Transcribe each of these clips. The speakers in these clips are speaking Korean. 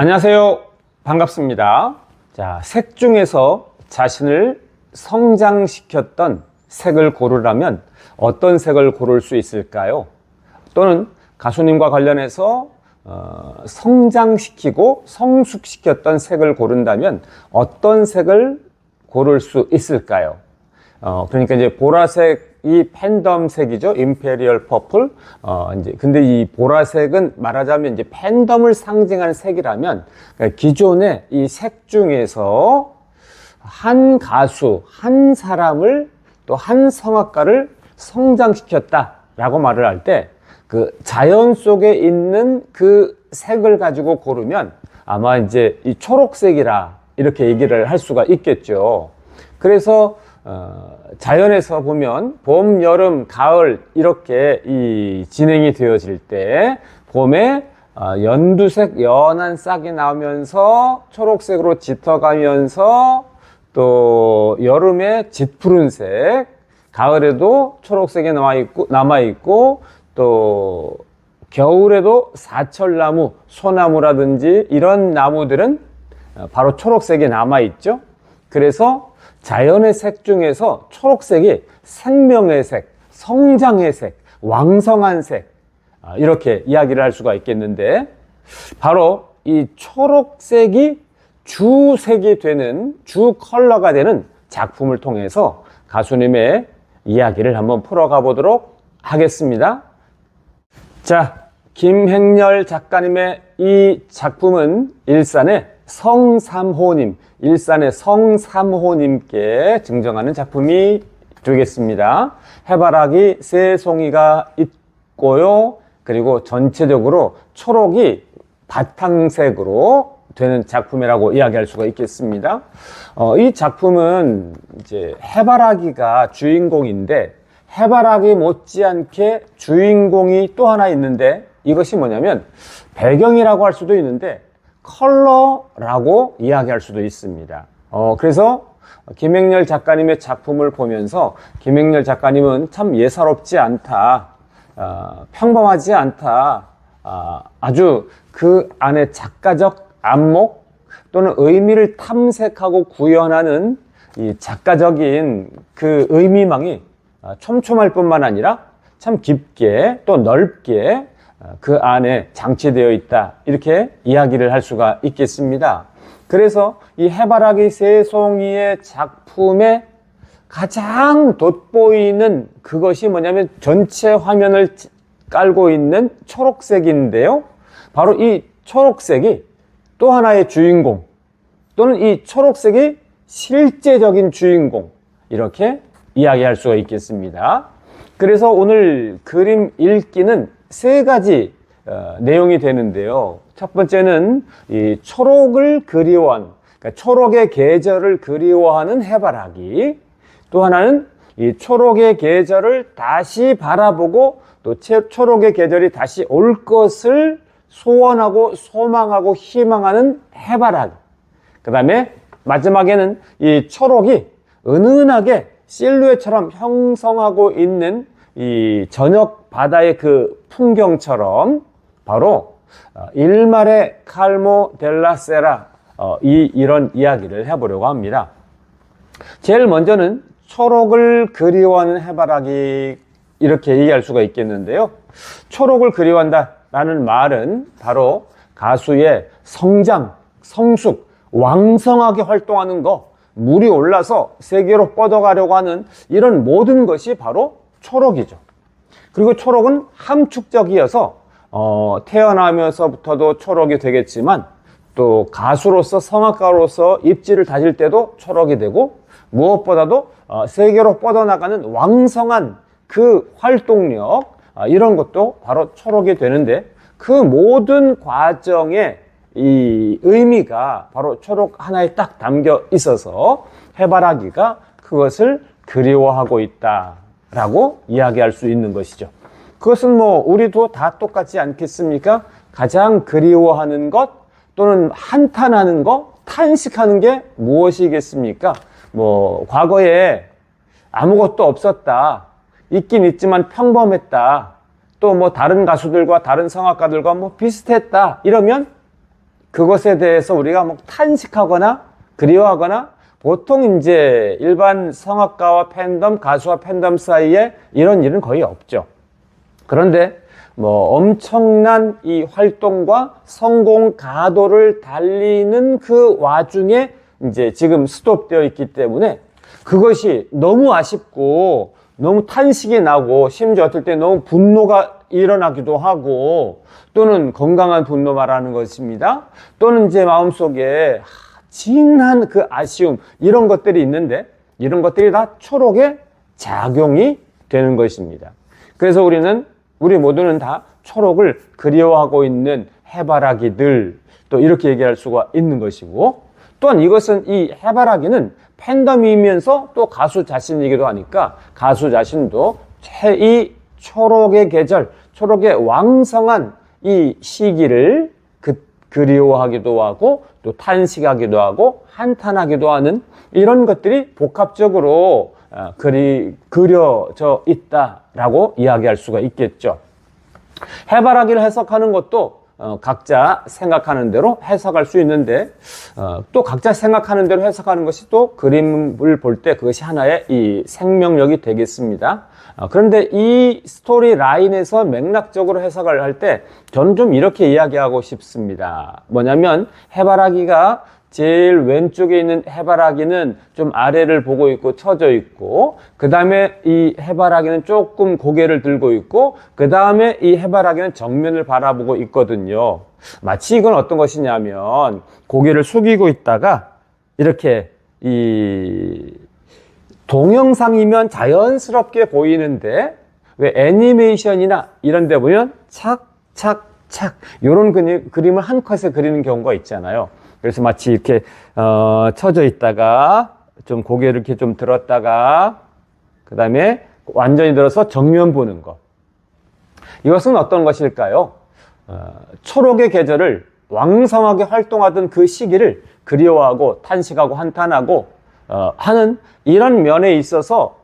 안녕하세요. 반갑습니다. 자, 색 중에서 자신을 성장시켰던 색을 고르라면 어떤 색을 고를 수 있을까요? 또는 가수님과 관련해서 어, 성장시키고 성숙시켰던 색을 고른다면 어떤 색을 고를 수 있을까요? 어, 그러니까 이제 보라색 이 팬덤 색이죠. 임페리얼 퍼플. 어, 이제, 근데 이 보라색은 말하자면 이제 팬덤을 상징하는 색이라면, 그러니까 기존의 이 색 중에서 한 가수, 한 사람을 또 한 성악가를 성장시켰다라고 말을 할 때, 그 자연 속에 있는 그 색을 가지고 고르면 아마 이제 이 초록색이라 이렇게 얘기를 할 수가 있겠죠. 그래서 어, 자연에서 보면 봄, 여름, 가을 이렇게 이 진행이 되어질 때 봄에 어, 연두색 연한 싹이 나오면서 초록색으로 짙어가면서 또 여름에 짙푸른색, 가을에도 초록색이 남아 있고 남아 있고 또 겨울에도 사철나무, 소나무라든지 이런 나무들은 어, 바로 초록색이 남아 있죠. 그래서 자연의 색 중에서 초록색이 생명의 색, 성장의 색, 왕성한 색, 아, 이렇게 이야기를 할 수가 있겠는데, 바로 이 초록색이 주색이 되는, 주 컬러가 되는 작품을 통해서 가수님의 이야기를 한번 풀어가 보도록 하겠습니다. 자, 김행렬 작가님의 이 작품은 일산의 성삼호님, 일산의 성삼호님께 증정하는 작품이 되겠습니다. 해바라기 세 송이가 있고요. 그리고 전체적으로 초록이 바탕색으로 되는 작품이라고 이야기할 수가 있겠습니다. 어, 이 작품은 이제 해바라기가 주인공인데 해바라기 못지않게 주인공이 또 하나 있는데 이것이 뭐냐면 배경이라고 할 수도 있는데 컬러라고 이야기할 수도 있습니다. 어, 그래서 김행렬 작가님의 작품을 보면서 김행렬 작가님은 참 예사롭지 않다, 어, 평범하지 않다, 아, 아주 그 안에 작가적 안목 또는 의미를 탐색하고 구현하는 이 작가적인 그 의미망이 아, 촘촘할 뿐만 아니라 참 깊게 또 넓게 아, 그 안에 장치되어 있다. 이렇게 이야기를 할 수가 있겠습니다. 그래서 이 해바라기 새송이의 작품에 가장 돋보이는 그것이 뭐냐면 전체 화면을 깔고 있는 초록색인데요. 바로 이 초록색이 또 하나의 주인공 또는 이 초록색이 실제적인 주인공 이렇게 이야기할 수가 있겠습니다. 그래서 오늘 그림 읽기는 세 가지 어, 내용이 되는데요. 첫 번째는 이 초록을 그리워한, 그러니까 초록의 계절을 그리워하는 해바라기. 또 하나는 이 초록의 계절을 다시 바라보고 또 초록의 계절이 다시 올 것을 소원하고 소망하고 희망하는 해바라기. 그 다음에 마지막에는 이 초록이 은은하게 실루엣처럼 형성하고 있는 이 저녁 바다의 그 풍경처럼 바로 어, 일말의 칼모 델라 세라 어, 이 이런 이야기를 해보려고 합니다. 제일 먼저는 초록을 그리워하는 해바라기 이렇게 얘기할 수가 있겠는데요. 초록을 그리워한다라는 말은 바로 가수의 성장, 성숙, 왕성하게 활동하는 거, 물이 올라서 세계로 뻗어가려고 하는 이런 모든 것이 바로 초록이죠. 그리고 초록은 함축적이어서 어, 태어나면서부터도 초록이 되겠지만 또 가수로서 성악가로서 입지를 다질 때도 초록이 되고 무엇보다도 어, 세계로 뻗어나가는 왕성한 그 활동력 어, 이런 것도 바로 초록이 되는데 그 모든 과정에 이 의미가 바로 초록 하나에 딱 담겨 있어서 해바라기가 그것을 그리워하고 있다 라고 이야기할 수 있는 것이죠. 그것은 뭐 우리도 다 똑같지 않겠습니까? 가장 그리워하는 것 또는 한탄하는 것, 탄식하는 게 무엇이겠습니까? 뭐 과거에 아무것도 없었다. 있긴 있지만 평범했다. 또 뭐 다른 가수들과 다른 성악가들과 뭐 비슷했다. 이러면 그것에 대해서 우리가 뭐 탄식하거나 그리워하거나 보통 이제 일반 성악가와 팬덤, 가수와 팬덤 사이에 이런 일은 거의 없죠. 그런데 뭐 엄청난 이 활동과 성공 가도를 달리는 그 와중에 이제 지금 스톱되어 있기 때문에 그것이 너무 아쉽고 너무 탄식이 나고 심지어 어떨 때 너무 분노가 일어나기도 하고 또는 건강한 분노 말하는 것입니다. 또는 제 마음속에 하, 진한 그 아쉬움 이런 것들이 있는데 이런 것들이 다 초록의 작용이 되는 것입니다. 그래서 우리는 우리 모두는 다 초록을 그리워하고 있는 해바라기들 또 이렇게 얘기할 수가 있는 것이고 또한 이것은 이 해바라기는 팬덤이면서 또 가수 자신이기도 하니까 가수 자신도 이 초록의 계절, 초록의 왕성한 이 시기를 그, 그리워하기도 하고 또 탄식하기도 하고 한탄하기도 하는 이런 것들이 복합적으로 어, 그리, 그려져 있다라고 이야기할 수가 있겠죠. 해바라기를 해석하는 것도 어, 각자 생각하는 대로 해석할 수 있는데 어, 또 각자 생각하는 대로 해석하는 것이 또 그림을 볼 때 그것이 하나의 이 생명력이 되겠습니다. 어, 그런데 이 스토리 라인에서 맥락적으로 해석을 할 때 저는 좀 이렇게 이야기하고 싶습니다. 뭐냐면 해바라기가 제일 왼쪽에 있는 해바라기는 좀 아래를 보고 있고 처져 있고 그 다음에 이 해바라기는 조금 고개를 들고 있고 그 다음에 이 해바라기는 정면을 바라보고 있거든요 마치 이건 어떤 것이냐면 고개를 숙이고 있다가 이렇게 이 동영상이면 자연스럽게 보이는데 왜 애니메이션이나 이런 데 보면 착착착 이런 그림을 한 컷에 그리는 경우가 있잖아요 그래서 마치 이렇게 어, 쳐져 있다가 좀 고개를 이렇게 좀 들었다가 그 다음에 완전히 들어서 정면 보는 것. 이것은 어떤 것일까요? 어, 초록의 계절을 왕성하게 활동하던 그 시기를 그리워하고 탄식하고 한탄하고 어, 하는 이런 면에 있어서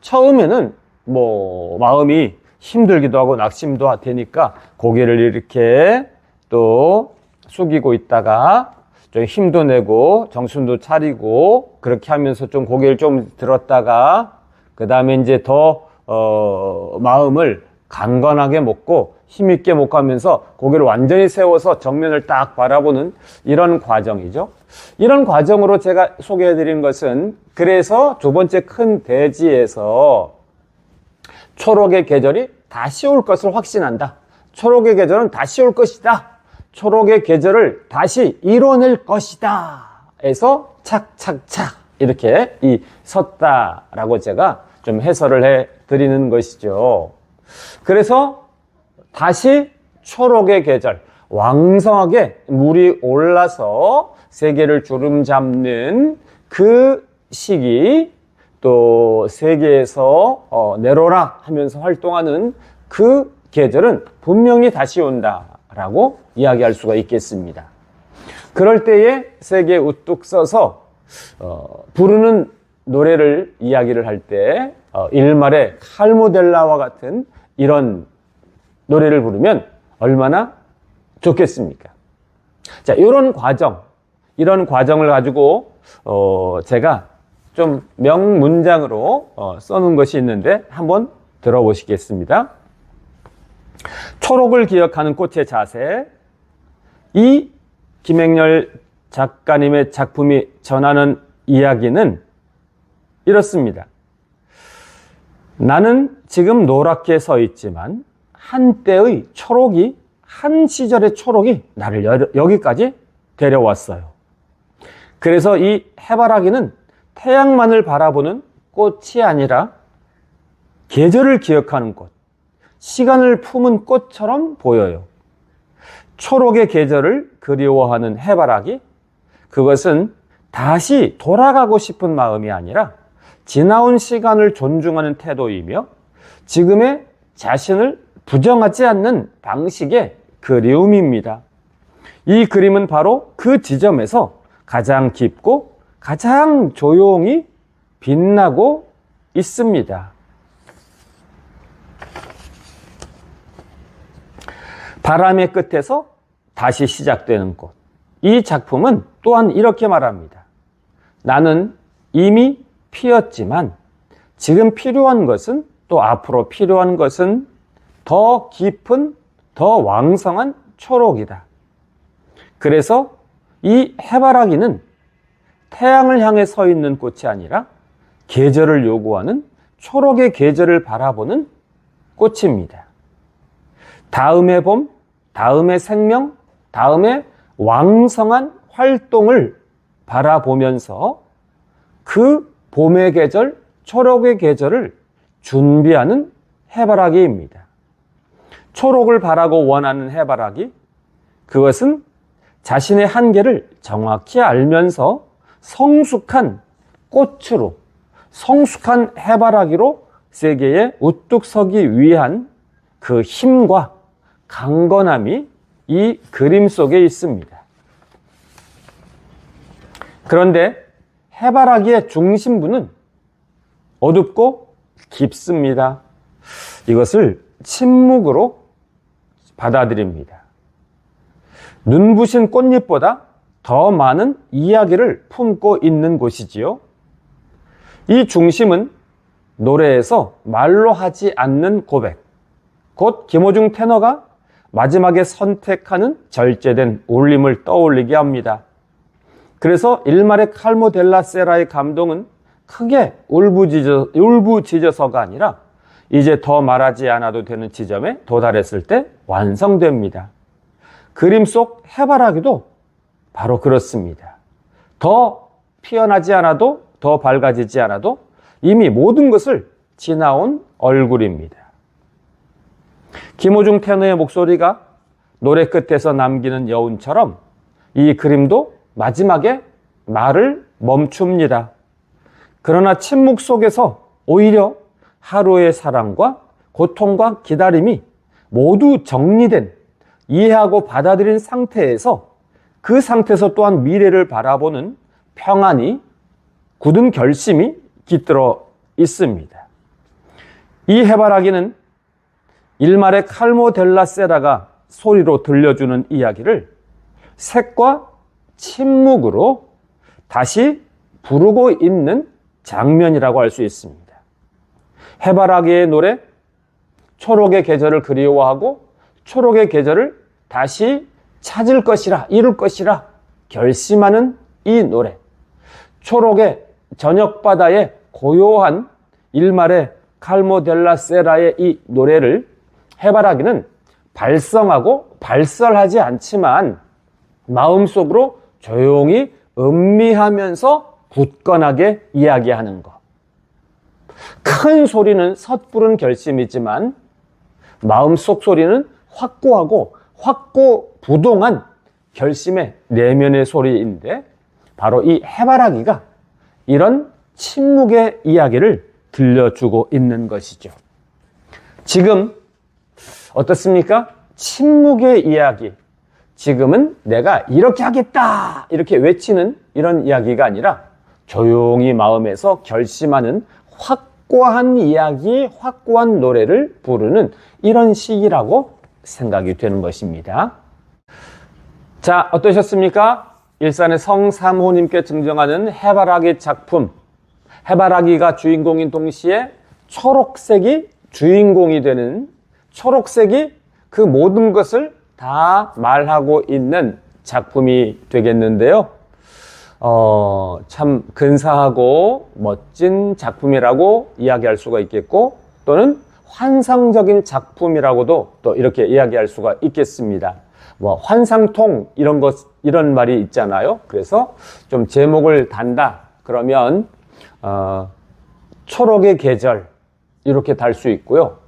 처음에는 뭐 마음이 힘들기도 하고 낙심도 되니까 고개를 이렇게 또 숙이고 있다가 좀 힘도 내고 정신도 차리고 그렇게 하면서 좀 고개를 좀 들었다가 그 다음에 이제 더 어, 마음을 강건하게 먹고 힘있게 먹고 하면서 고개를 완전히 세워서 정면을 딱 바라보는 이런 과정이죠. 이런 과정으로 제가 소개해 드린 것은 그래서 두 번째 큰 대지에서 초록의 계절이 다시 올 것을 확신한다. 초록의 계절은 다시 올 것이다. 초록의 계절을 다시 이뤄낼 것이다. 해서 착착착 이렇게 이 섰다라고 제가 좀 해설을 해 드리는 것이죠. 그래서 다시 초록의 계절, 왕성하게 물이 올라서 세계를 주름 잡는 그 시기, 또 세계에서 어, 내로라 하면서 활동하는 그 계절은 분명히 다시 온다라고 이야기할 수가 있겠습니다. 그럴 때에 세계에 우뚝 서서 어, 부르는 노래를 이야기를 할때 어, 일말의 칼모델라와 같은 이런 노래를 부르면 얼마나 좋겠습니까? 자, 이런 과정, 이런 과정을 가지고 어, 제가 좀 명문장으로 어, 써놓은 것이 있는데 한번 들어보시겠습니다. 초록을 기억하는 꽃의 자세. 이 김행렬 작가님의 작품이 전하는 이야기는 이렇습니다. 나는 지금 노랗게 서 있지만 한때의 초록이 한 시절의 초록이 나를 여기까지 데려왔어요. 그래서 이 해바라기는 태양만을 바라보는 꽃이 아니라 계절을 기억하는 꽃, 시간을 품은 꽃처럼 보여요. 초록의 계절을 그리워하는 해바라기, 그것은 다시 돌아가고 싶은 마음이 아니라 지나온 시간을 존중하는 태도이며 지금의 자신을 부정하지 않는 방식의 그리움입니다. 이 그림은 바로 그 지점에서 가장 깊고 가장 조용히 빛나고 있습니다. 바람의 끝에서 다시 시작되는 꽃. 이 작품은 또한 이렇게 말합니다. 나는 이미 피었지만 지금 필요한 것은 또 앞으로 필요한 것은 더 깊은, 더 왕성한 초록이다. 그래서 이 해바라기는 태양을 향해 서 있는 꽃이 아니라 계절을 요구하는 초록의 계절을 바라보는 꽃입니다. 다음의 봄, 다음의 생명, 다음의 왕성한 활동을 바라보면서 그 봄의 계절, 초록의 계절을 준비하는 해바라기입니다. 초록을 바라고 원하는 해바라기, 그것은 자신의 한계를 정확히 알면서 성숙한 꽃으로, 성숙한 해바라기로 세계에 우뚝 서기 위한 그 힘과 강건함이 이 그림 속에 있습니다. 그런데 해바라기의 중심부는 어둡고 깊습니다. 이것을 침묵으로 받아들입니다. 눈부신 꽃잎보다 더 많은 이야기를 품고 있는 곳이지요. 이 중심은 노래에서 말로 하지 않는 고백, 곧 김호중 테너가 마지막에 선택하는 절제된 울림을 떠올리게 합니다. 그래서 일말의 칼모 델라 세라의 감동은 크게 울부짖어, 울부짖어서가 아니라 이제 더 말하지 않아도 되는 지점에 도달했을 때 완성됩니다. 그림 속 해바라기도 바로 그렇습니다. 더 피어나지 않아도 더 밝아지지 않아도 이미 모든 것을 지나온 얼굴입니다. 김호중 테너의 목소리가 노래 끝에서 남기는 여운처럼 이 그림도 마지막에 말을 멈춥니다. 그러나 침묵 속에서 오히려 하루의 사랑과 고통과 기다림이 모두 정리된 이해하고 받아들인 상태에서 그 상태에서 또한 미래를 바라보는 평안이 굳은 결심이 깃들어 있습니다. 이 해바라기는 일말의 칼모 델라 세라가 소리로 들려주는 이야기를 색과 침묵으로 다시 부르고 있는 장면이라고 할 수 있습니다. 해바라기의 노래, 초록의 계절을 그리워하고 초록의 계절을 다시 찾을 것이라, 이룰 것이라 결심하는 이 노래. 초록의 저녁바다의 고요한 일말의 칼모델라 세라의 이 노래를 해바라기는 발성하고 발설하지 않지만 마음속으로 조용히 음미하면서 굳건하게 이야기하는 것. 큰 소리는 섣부른 결심이지만 마음속 소리는 확고하고 확고부동한 결심의 내면의 소리인데 바로 이 해바라기가 이런 침묵의 이야기를 들려주고 있는 것이죠. 지금 어떻습니까? 침묵의 이야기. 지금은 내가 이렇게 하겠다! 이렇게 외치는 이런 이야기가 아니라 조용히 마음에서 결심하는 확고한 이야기, 확고한 노래를 부르는 이런 시기라고 생각이 되는 것입니다. 자, 어떠셨습니까? 일산의 성삼호님께 증정하는 해바라기 작품. 해바라기가 주인공인 동시에 초록색이 주인공이 되는 초록색이 그 모든 것을 다 말하고 있는 작품이 되겠는데요. 어, 참 근사하고 멋진 작품이라고 이야기할 수가 있겠고 또는 환상적인 작품이라고도 또 이렇게 이야기할 수가 있겠습니다. 뭐 환상통 이런 것 이런 말이 있잖아요. 그래서 좀 제목을 단다 그러면 어, 초록의 계절 이렇게 달 수 있고요.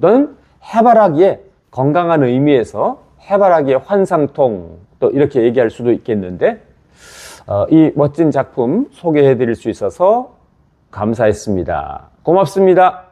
또는 해바라기의 건강한 의미에서 해바라기의 환상통 또 이렇게 얘기할 수도 있겠는데 어, 이 멋진 작품 소개해 드릴 수 있어서 감사했습니다. 고맙습니다.